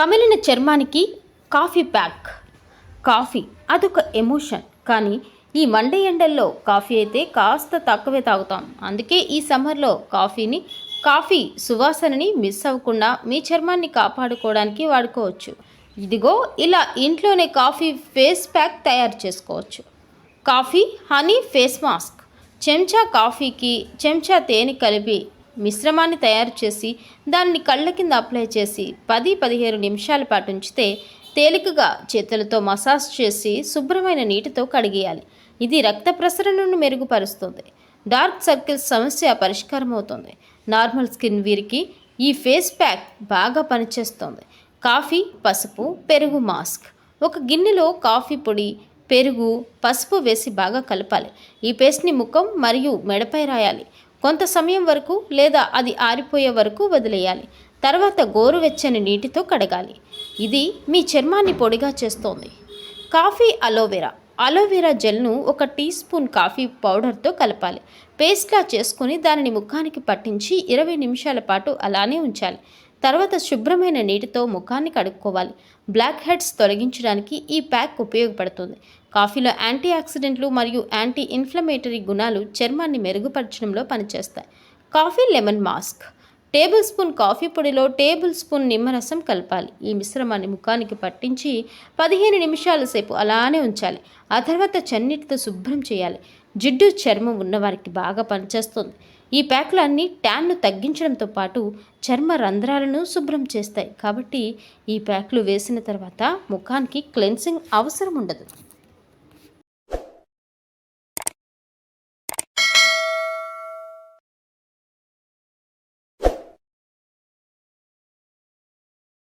కమిలిన చర్మానికి coffee pack coffee అదొక emotion. కానీ ఈ మండే ఎండల్లో కాఫీ అయితే కాస్త తక్కువే తాగుతాం. అందుకే ఈ సమ్మర్లో కాఫీని కాఫీ సువాసనని మిస్ అవ్వకుండా మీ చర్మాన్ని కాపాడుకోవడానికి వాడుకోవచ్చు. ఇదిగో ఇలా ఇంట్లోనే కాఫీ ఫేస్ ప్యాక్ తయారు చేసుకోవచ్చు. Coffee honey face mask. చెంచా కాఫీకి చెంచా తేనె కలిపి మిశ్రమాన్ని తయారు చేసి దాన్ని కళ్ళ కింద అప్లై చేసి పది పదిహేను నిమిషాల పాటు ఉంచితే తేలికగా చేతులతో మసాజ్ చేసి శుభ్రమైన నీటితో కడిగేయాలి. ఇది రక్త ప్రసరణను మెరుగుపరుస్తుంది. డార్క్ సర్కిల్స్ సమస్య పరిష్కారం అవుతుంది నార్మల్ స్కిన్ వీరికి ఈ ఫేస్ ప్యాక్ బాగా పనిచేస్తుంది. కాఫీ పసుపు పెరుగు మాస్క్. ఒక గిన్నెలో కాఫీ పొడి పెరుగు పసుపు వేసి బాగా కలపాలి. ఈ పేస్ట్ని ముఖం మరియు మెడపై రాయాలి. కొంత సమయం వరకు లేదా అది ఆరిపోయే వరకు వదిలేయాలి. తర్వాత గోరువెచ్చని నీటితో కడగాలి. ఇది మీ చర్మాన్ని పొడిగా చేస్తోంది. Coffee aloe vera. అలోవెరా జెల్ను ఒక టీ స్పూన్ కాఫీ పౌడర్తో కలపాలి. పేస్ట్లా చేసుకుని దానిని ముఖానికి పట్టించి ఇరవై నిమిషాల పాటు అలానే ఉంచాలి. తర్వాత శుభ్రమైన నీటితో ముఖాన్ని కడుక్కోవాలి. బ్లాక్ హెడ్స్ తొలగించడానికి ఈ ప్యాక్ ఉపయోగపడుతుంది. కాఫీలో యాంటీ ఆక్సిడెంట్లు మరియు యాంటీ ఇన్ఫ్లమేటరీ గుణాలు చర్మాన్ని మెరుగుపరచడంలో పనిచేస్తాయి. Coffee lemon mask. Tablespoon coffee పొడిలో tablespoon నిమ్మరసం కలపాలి. ఈ మిశ్రమాన్ని ముఖానికి పట్టించి పదిహేను నిమిషాల సేపు అలానే ఉంచాలి. ఆ తర్వాత చన్నీటితో శుభ్రం చేయాలి. జిడ్డు చర్మం ఉన్నవారికి బాగా పనిచేస్తుంది. ఈ ప్యాక్లు అన్నీ ట్యాన్ను తగ్గించడంతో పాటు చర్మ రంధ్రాలను శుభ్రం చేస్తాయి. కాబట్టి ఈ ప్యాక్లు వేసిన తర్వాత ముఖానికి క్లెన్సింగ్ అవసరం ఉండదు.